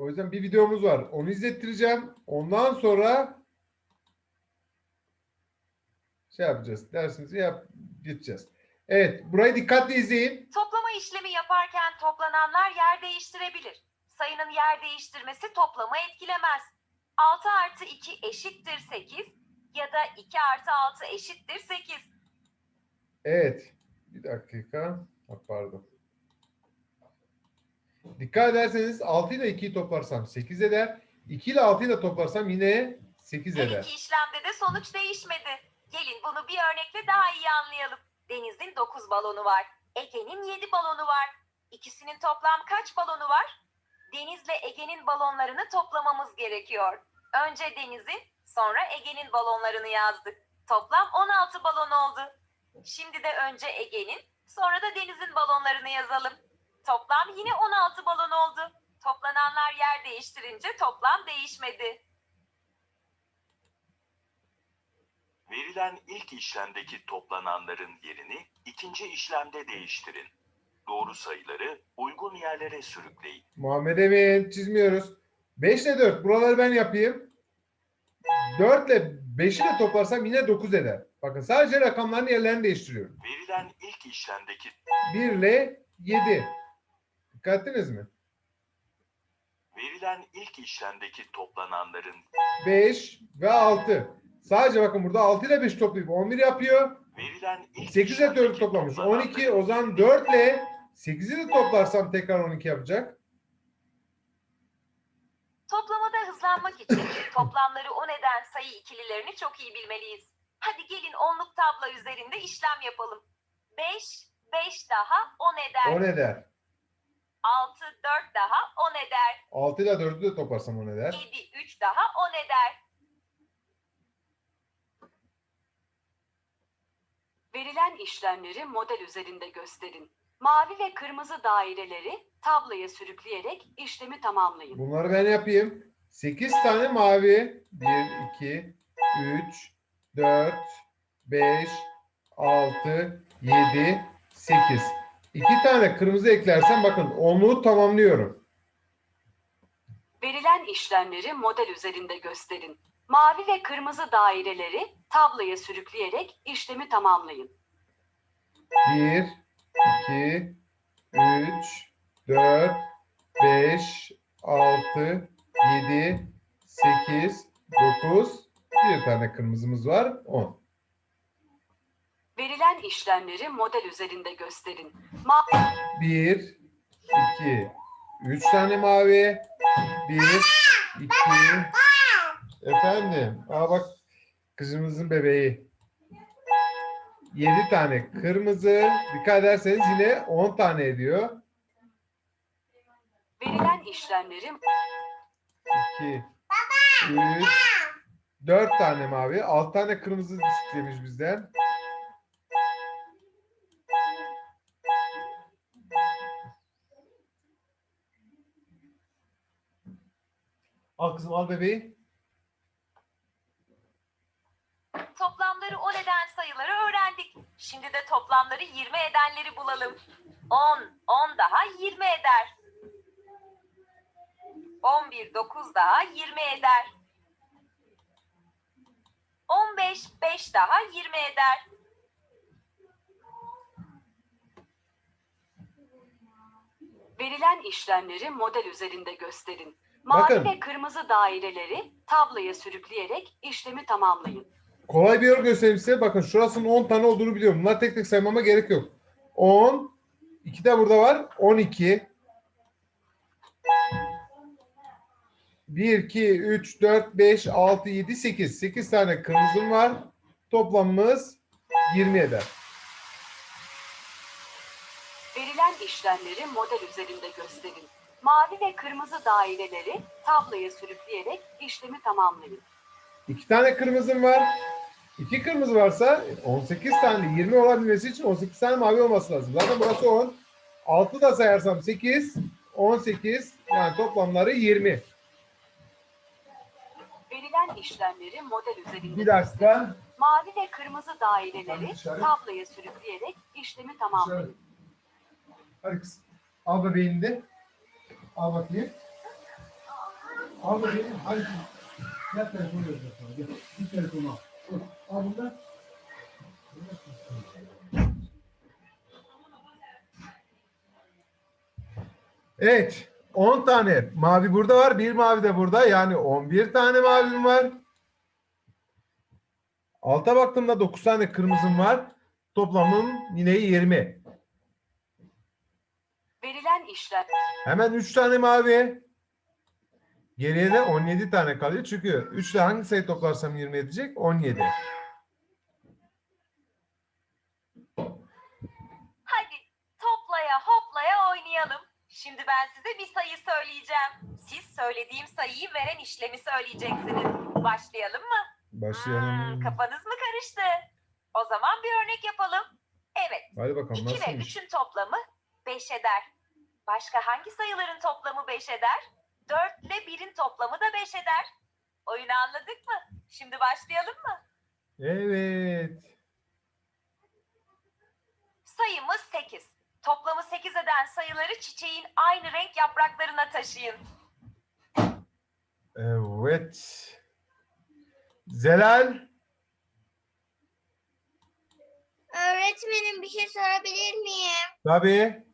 O yüzden bir videomuz var. Onu izlettireceğim. Ondan sonra şey yapacağız. Dersimizi yap gideceğiz. Evet. Burayı dikkatli izleyin. Toplama işlemi yaparken toplananlar yer değiştirebilir. Sayının yer değiştirmesi toplamı etkilemez. 6 artı 2 eşittir 8 ya da 2 artı 6 eşittir 8. Evet. Bir dakika. Ha, pardon. Dikkat ederseniz 6 ile 2'yi toplarsam 8 eder. 2 ile 6'yı da toplarsam yine 8 Her eder. iki işlemde de sonuç değişmedi. Gelin bunu bir örnekle daha iyi anlayalım. Deniz'in 9 balonu var. Ege'nin 7 balonu var. İkisinin toplam kaç balonu var? Deniz'le Ege'nin balonlarını toplamamız gerekiyor. Önce Deniz'in, sonra Ege'nin balonlarını yazdık. Toplam 16 balon oldu. Şimdi de önce Ege'nin, sonra da Deniz'in balonlarını yazalım. Toplam yine 16 balon oldu. Toplananlar yer değiştirince toplam değişmedi. Verilen ilk işlemdeki toplananların yerini ikinci işlemde değiştirin. Doğru sayıları uygun yerlere sürükleyin. Muhammed Emin çizmiyoruz. 5 ile 4. Buraları ben yapayım. 4 ile 5'i de toplarsam yine 9 eder. Bakın sadece rakamların yerlerini değiştiriyorum. Verilen ilk işlemdeki 1 ile 7. Dikkat ettiniz mi? verilen ilk işlemdeki toplananların 5 ve 6. Sadece bakın burada 6 ile 5 toplayıp 11 yapıyor. verilen ilk 8 ile 4 işlemdeki toplamış. toplananların 12 o zaman 4 ile 8'i de toplarsam tekrar 12 yapacak. Toplamada hızlanmak için toplamları 10 eden sayı ikililerini çok iyi bilmeliyiz. Hadi gelin onluk tablo üzerinde işlem yapalım. 5, 5 daha 10 eder. 10 eder. 6, 4 daha 10 eder. 6 ile 4'ü de toplarsam 10 eder. 7, 3 daha 10 eder. Verilen işlemleri model üzerinde gösterin. Mavi ve kırmızı daireleri tabloya sürükleyerek işlemi tamamlayın. Bunları ben yapayım. 8 tane mavi. 1, 2, 3, 4, 5, 6, 7, 8. 2 tane kırmızı eklersem bakın onluğu tamamlıyorum. Verilen işlemleri model üzerinde gösterin. Mavi ve kırmızı daireleri tabloya sürükleyerek işlemi tamamlayın. 1, 2, 3, 4, 5, 6, 7, 8, 9. Bir tane kırmızımız var. 10. Verilen işlemleri model üzerinde gösterin. Ma 1, 2, 3 tane mavi. 1, 2, efendim. Aa bak kızımızın bebeği. 7 tane kırmızı. Dikkat ederseniz yine 10 tane ediyor. verilen işlemleri 2, 3, 4 tane mavi. 6 tane kırmızı istemiş bizden. Al kızım al bebeği. Toplamları 10 eden sayıları öğrendik. Şimdi de toplamları 20 edenleri bulalım. 10, 10 daha 20 eder. 11, 9 daha 20 eder. 15, 5 daha 20 eder. verilen işlemleri model üzerinde gösterin. Mavi Bakın. ve kırmızı daireleri tabloya sürükleyerek işlemi tamamlayın. Kolay bir yol göstereyim size. Bakın şurasının 10 tane olduğunu biliyorum. Bunlar tek tek saymama gerek yok. 10. 2 de burada var. 12. 1, 2, 3, 4, 5, 6, 7, 8. 8 tane kırmızım var. Toplamımız 20 eder. Verilen işlemleri model üzerinde gösterin. Mavi ve kırmızı daireleri tabloya sürükleyerek işlemi tamamlayın. 2 tane kırmızım var. 2 kırmızı varsa 18 tane 20 olabilmesi için 18 tane mavi olması lazım. Zaten burası 10. 6 da sayarsam 8, 18 yani toplamları 20. Verilen işlemleri model üzerinde Bir dakika. Mavi ve kırmızı daireleri Dışarı. tabloya sürükleyerek işlemi tamamlayın. Hadi kızım. Al bebeğini de. Al bakayım. Abi benim hadi. Gel telefonu vereceğim sana. Gel. Bir telefonu al. Al bundan. Evet. 10 tane mavi burada var. Bir mavi de burada. Yani 11 tane mavim var. Alta baktığımda 9 tane kırmızım var. Toplamım yine 20. İşlem Hemen 3 tane mavi. Geriye de 17 tane kalıyor. Çünkü 3 ile hangi sayı toplarsam 20 edecek? 17. Hadi toplaya hoplaya oynayalım. Şimdi ben size bir sayı söyleyeceğim. Siz söylediğim sayıyı veren işlemi söyleyeceksiniz. Başlayalım mı? Hmm, Başlayalım. kafanız mı karıştı? O zaman bir örnek yapalım. Evet, Hadi bakalım 2 ile nasılmış? 3'ün toplamı 5 eder. Başka hangi sayıların toplamı 5 eder? 4 ile 1'in toplamı da 5 eder. Oyunu anladık mı? Şimdi başlayalım mı? Evet. Sayımız 8. Toplamı 8 eden sayıları çiçeğin aynı renk yapraklarına taşıyın. Evet. Zelal. Öğretmenim bir şey sorabilir miyim? Tabii.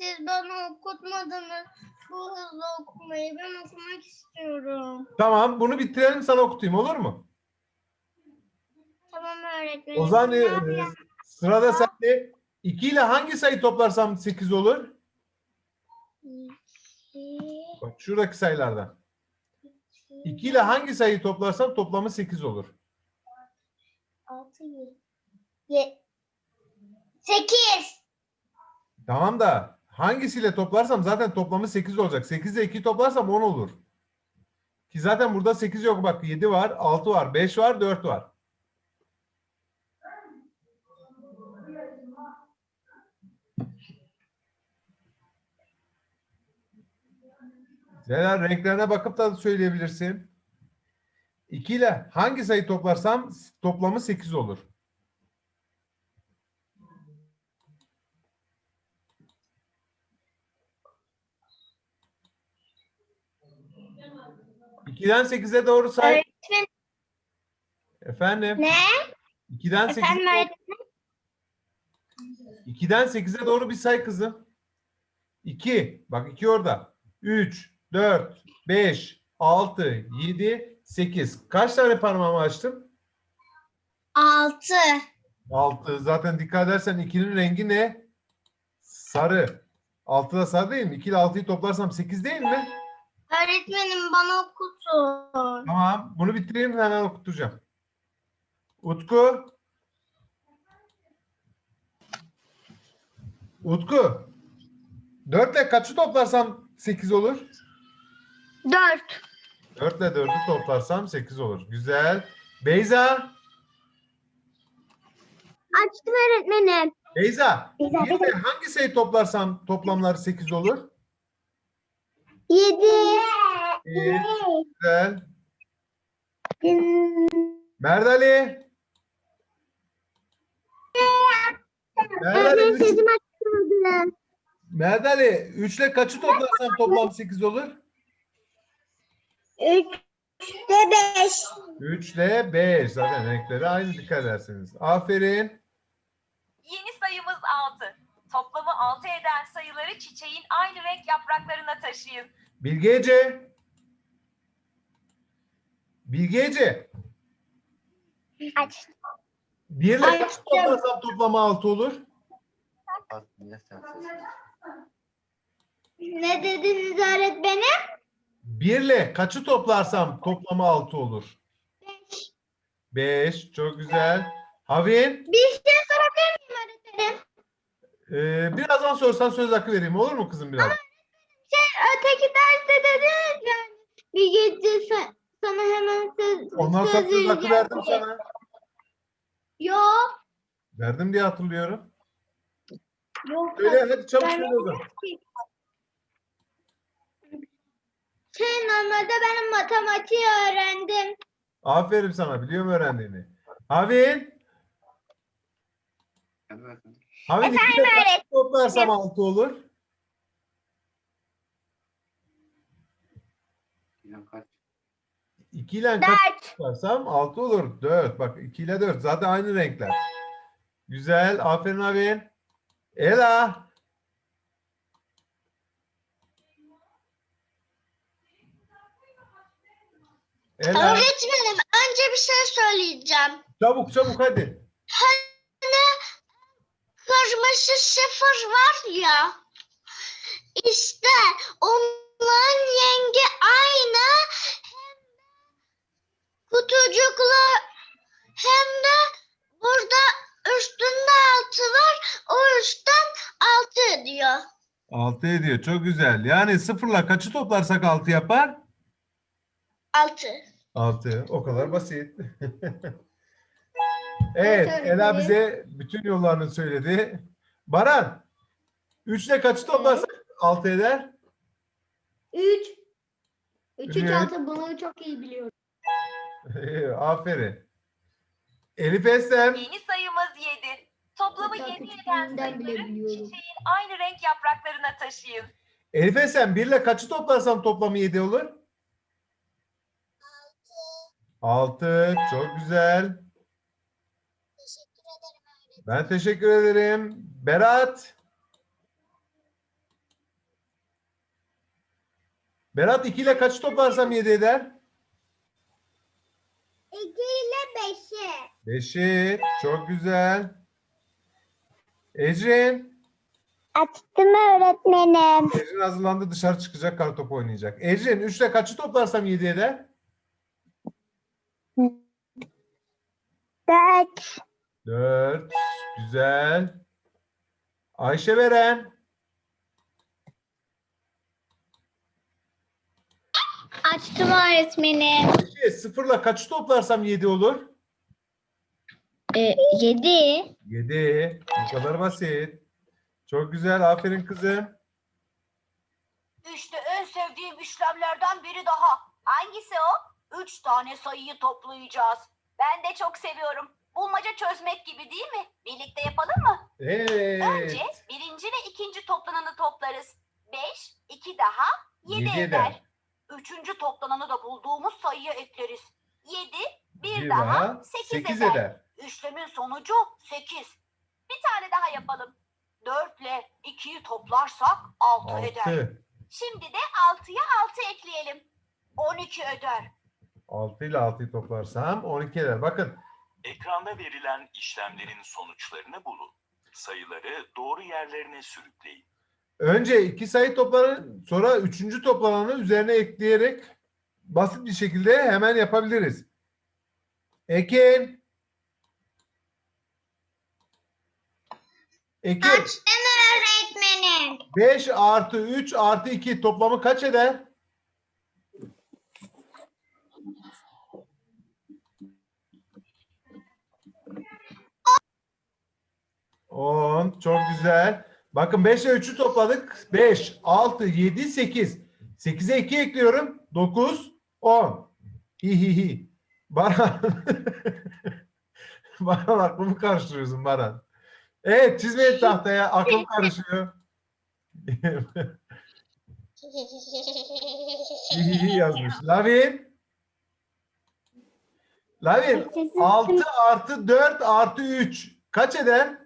Siz bana okutmadınız bu hızlı okumayı. Ben okumak istiyorum. Tamam bunu bitirelim sana okutayım olur mu? Tamam öğretmenim. O zaman Ne e, sırada sende 2 ile hangi sayı toplarsam 8 olur? İki, Bak şuradaki sayılardan. iki, 2 ile hangi sayıyı toplarsam toplamı 8 olur. altı, yedi. Ye- Sekiz. Tamam da hangisiyle toplarsam zaten toplamı 8 olacak. 8 ile 2 toplarsam 10 olur. Ki zaten burada 8 yok bak 7 var, 6 var, 5 var, 4 var. Zelal renklerine bakıp da söyleyebilirsin. 2 ile hangi sayı toplarsam toplamı 8 olur. İkiden 8'e doğru say. Öğretmenim Efendim? ne? 2'den 8'e Efendim doğru, öğretmenim. 2'den 8'e doğru bir say kızım. 2. Bak 2 orada. 3, 4, 5, 6, 7, 8. Kaç tane parmağımı açtım? Altı. 6. Zaten dikkat edersen 2'nin rengi ne? Sarı. 6 da sarı değil mi? 2 ile 6'yı toplarsam 8 değil mi? Öğretmenim bana okutun. Tamam. Bunu bitireyim hemen okutacağım. Utku. Utku. 4 ile kaçı toplarsam 8 olur? Dört. 4 ile 4'ü toplarsam 8 olur. Güzel. Beyza. Açtım öğretmenim. Beyza. Beyza, Bir de hangi sayı toplarsam toplamları 8 olur? Yedi. İyi. Güzel. Merdali. Merdali 3, Sözüm açılmadı. Merdali 3 ile kaçı toplarsam toplam 8 olur? Üç ve beş. 3 ile 5. Zaten renkleri aynı dikkat ederseniz. Aferin. Yeni sayımız 6. Toplamı 6 eden sayıları çiçeğin aynı renk yapraklarına taşıyın. Bilge Ece. Bilge Ece. Aç. 1 ile kaç Açtım. toplarsam toplamı 6 olur? Ne dediniz öğretmenim? 1 ile kaçı toplarsam toplamı 6 olur? Beş. 5. Çok güzel. Havin. Bir şey sorabilir miyim öğretmenim? Ee, birazdan sorsan söz hakkı vereyim. Olur mu kızım biraz? Şey öteki derste yani. Bir gece sa- sana hemen söz, Ondan sonra söz hakkı vereceğim verdim diye. sana. Yok. Verdim diye hatırlıyorum. Yok. Söyle hadi çabuk Ben- söyle o zaman. Şey normalde benim matematiği öğrendim. Aferin sana. Biliyorum öğrendiğini. Havin. Havin iki de kaç toplarsam 6 olur? kaç? 2 ile kaç Dört. toplarsam 6 olur. 4. Bak 2 ile 4. Zaten aynı renkler. Güzel. Aferin abi. Ela. Ela. Öğretmenim önce bir şey söyleyeceğim. Çabuk çabuk hadi. Kırmızı sıfır var ya. İşte onların rengi aynı. Hem de kutucuklu hem de burada üstünde altı var. O yüzden altı ediyor. 6 ediyor. Çok güzel. Yani sıfırla kaçı toplarsak 6 yapar? Altı. 6. O kadar basit. evet. Ela bize bütün yollarını söyledi. Baran. 3 ile kaçı toplarsak 6 eder? Üç. Üç, üç, Evet. altı bunu çok iyi biliyorum. Aferin. Elif Eslem. Yeni sayımız 7. Toplamı Hatta 7 eden küçüklüğümden bile sayıları biliyorum. çiçeğin aynı renk yapraklarına taşıyın. Elif Eslem 1 ile kaçı toplarsam toplamı 7 olur? 6. Çok güzel. Ben teşekkür ederim. Berat. Berat 2 ile kaçı toplarsam 7 eder? İki ile beşi. 5'i. Çok güzel. Ecrin. Açtım öğretmenim. Ecrin hazırlandı dışarı çıkacak kartopu oynayacak. Ecrin 3 ile kaçı toplarsam 7 eder? Dört. 4. Güzel. Ayşe Veren. Açtım öğretmenim. Ayşe 0 ile kaçı toplarsam 7 olur? Ee, yedi. 7. Bu kadar basit. Çok güzel. Aferin kızım. İşte en sevdiğim işlemlerden biri daha. Hangisi o? Üç tane sayıyı toplayacağız. Ben de çok seviyorum. Bulmaca çözmek gibi değil mi? Birlikte yapalım mı? Evet. Önce birinci ve ikinci toplananı toplarız. 5, 2 daha 7 Yedi eder. eder. Üçüncü toplananı da bulduğumuz sayıya ekleriz. 7, 1 Bir daha, daha 8, 8 eder. İşlemin sonucu 8. Bir tane daha yapalım. 4 ile 2'yi toplarsak 6 eder. 6. Şimdi de 6'ya 6 ekleyelim. 12 eder. 6 ile 6'yı toplarsam 12 eder. Bakın Ekranda verilen işlemlerin sonuçlarını bulun. Sayıları doğru yerlerine sürükleyin. önce iki sayı toplanın sonra üçüncü toplananı üzerine ekleyerek basit bir şekilde hemen yapabiliriz. Ekin. Ekin. Açtım öğretmenim. 5 artı 3 artı 2 toplamı kaç eder? On. Çok güzel. Bakın 5 ile 3'ü topladık. 5, 6, 7, 8. 8'e 2 ekliyorum. 9, 10. Hi hi hi. Baran. Baran aklımı karıştırıyorsun Baran. Evet çizmeyin tahtaya. Aklım karışıyor. Hihihi yazmış. Lavin. Lavin 6 artı 4 artı 3 kaç eder?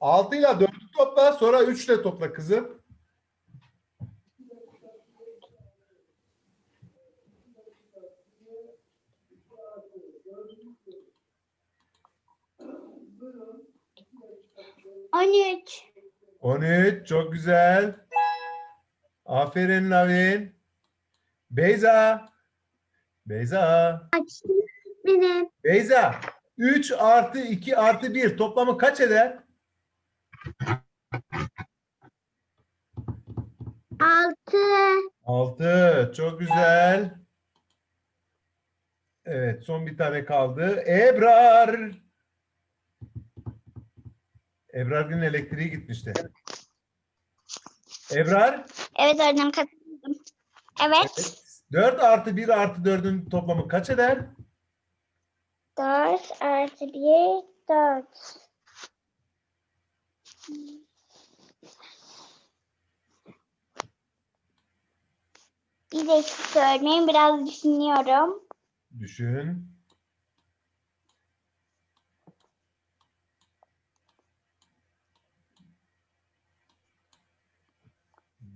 6 ile 4'ü topla sonra 3 ile topla kızım. On üç. 13 çok güzel. Aferin Lavin. Beyza. Beyza. Açtım öğretmenim. Beyza. 3 artı 2 artı 1 toplamı kaç eder? Altı. 6. Çok güzel. Evet, son bir tane kaldı. Ebrar. Ebrar gün elektriği gitmişti. Ebrar. Evet öğretmenim katıldım. Evet. 4 artı 1 artı 4'ün toplamı kaç eder? Dört artı bir dört. Bir dakika örneğin biraz düşünüyorum. Düşün.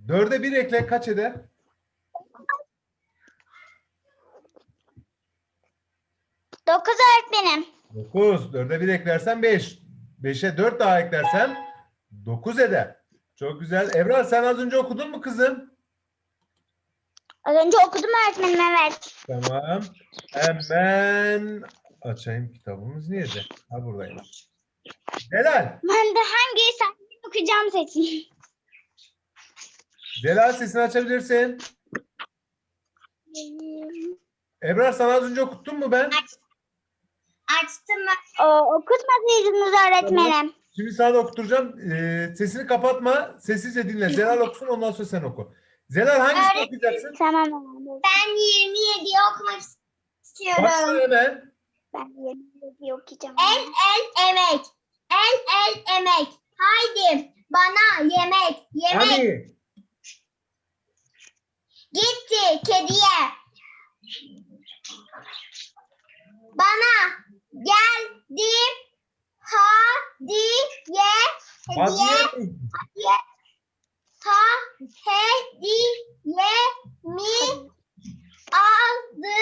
Dörde bir ekle kaç eder? Dokuz öğretmenim. 9. Dörde bir eklersen 5. 5'e 4 daha eklersen 9 eder. Çok güzel. Ebrar sen az önce okudun mu kızım? Az önce okudum öğretmenim evet. Tamam. Hemen açayım kitabımız nerede? Ha buradaymış. Celal. Ben de hangi sayfayı okuyacağım seçeyim. Celal sesini açabilirsin. Ebrar sana az önce okuttun mu ben? Açtım ben. O, okutmadıydınız öğretmenim. Şimdi sana da okutturacağım. Ee, sesini kapatma. Sessizce dinle. Zelal okusun ondan sonra sen oku. Zelal hangisini Öğretmenim. okuyacaksın? Tamam. Ben 27 okumak istiyorum. Başla hemen. Ben 27 okuyacağım. El el emek. El el emek. Haydi bana yemek. Yemek Hadi. gitti kediye. Bana geldi hadiye. Hediye Hadi. ha hediye mi aldı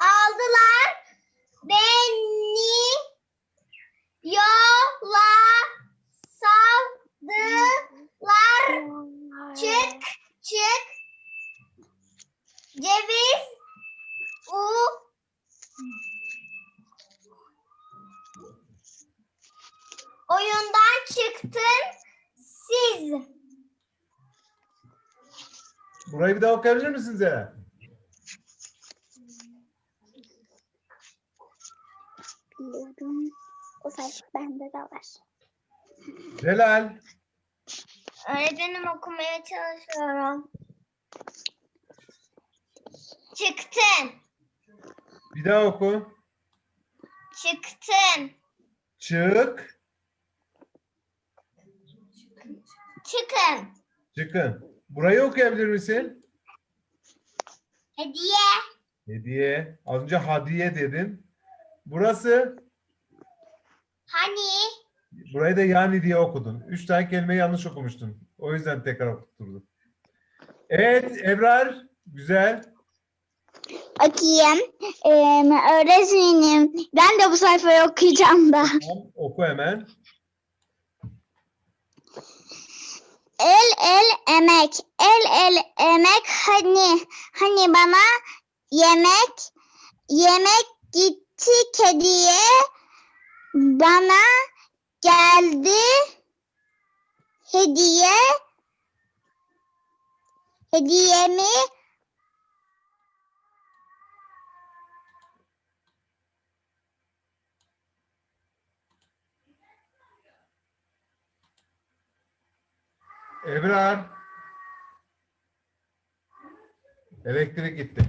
aldılar beni yola saldılar çık çık ceviz u oyundan çıktın siz Burayı bir daha okuyabilir misin Zelal? Biliyorum. O sayfa bende de var. Zelal. Öğretmenim okumaya çalışıyorum. Çıktın, Bir daha oku. çıktın, Çık. çıkın. Çıkın. Burayı okuyabilir misin? Hediye, Hediye. Az önce hadiye dedin. Burası. hani, Burayı da yani diye okudun. Üç tane kelimeyi yanlış okumuştun. O yüzden tekrar okutturdum. Evet Ebrar. Güzel. Okuyayım. Ee, öğretmenim. Ben de bu sayfayı okuyacağım da. Tamam, oku hemen. El el emek. El el emek. Hani hani bana yemek yemek gitti kediye bana geldi hediye hediyemi Ebrar. Elektrik gitti.